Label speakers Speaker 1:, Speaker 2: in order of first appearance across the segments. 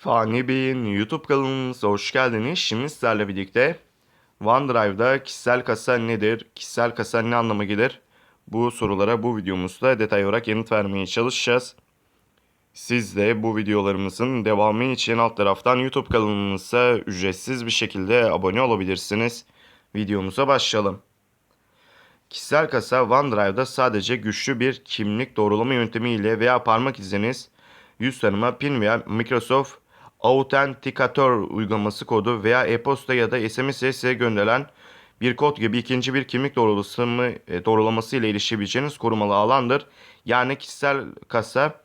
Speaker 1: Fani Bey'in YouTube kanalımıza hoş geldiniz. Şimdi sizlerle birlikte OneDrive'da kişisel kasa nedir? Kişisel kasa ne anlama gelir? Bu sorulara bu videomuzda detay olarak yanıt vermeye çalışacağız. Siz de bu videolarımızın devamı için alt taraftan YouTube kanalımıza ücretsiz bir şekilde abone olabilirsiniz. Videomuza başlayalım. Kişisel kasa OneDrive'da sadece güçlü bir kimlik doğrulama yöntemiyle veya parmak iziniz, yüz tanıma, PIN veya Microsoft Authenticator uygulaması kodu veya e-posta ya da SMS ile size gönderilen bir kod gibi ikinci bir kimlik doğrulaması, e, doğrulaması ile erişebileceğiniz korumalı alandır. Yani kişisel kasa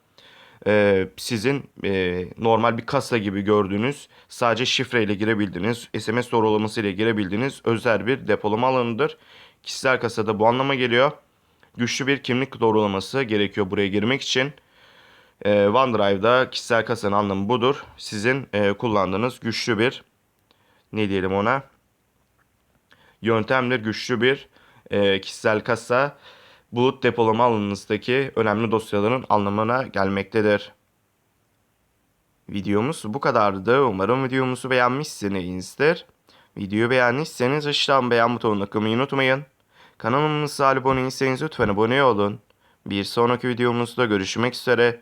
Speaker 1: e, sizin e, normal bir kasa gibi gördüğünüz sadece şifreyle girebildiğiniz, SMS doğrulaması ile girebildiğiniz özel bir depolama alanıdır. Kişisel kasada bu anlama geliyor. Güçlü bir kimlik doğrulaması gerekiyor buraya girmek için. E, OneDrive'da kişisel kasanın anlamı budur. Sizin e, kullandığınız güçlü bir ne diyelim ona yöntemdir. Güçlü bir e, kişisel kasa bulut depolama alanınızdaki önemli dosyaların anlamına gelmektedir. Videomuz bu kadardı. Umarım videomuzu beğenmişsinizdir. Videoyu beğendiyseniz aşağıdan beğen butonuna tıklamayı unutmayın. Kanalımıza abone değilseniz lütfen abone olun. Bir sonraki videomuzda görüşmek üzere.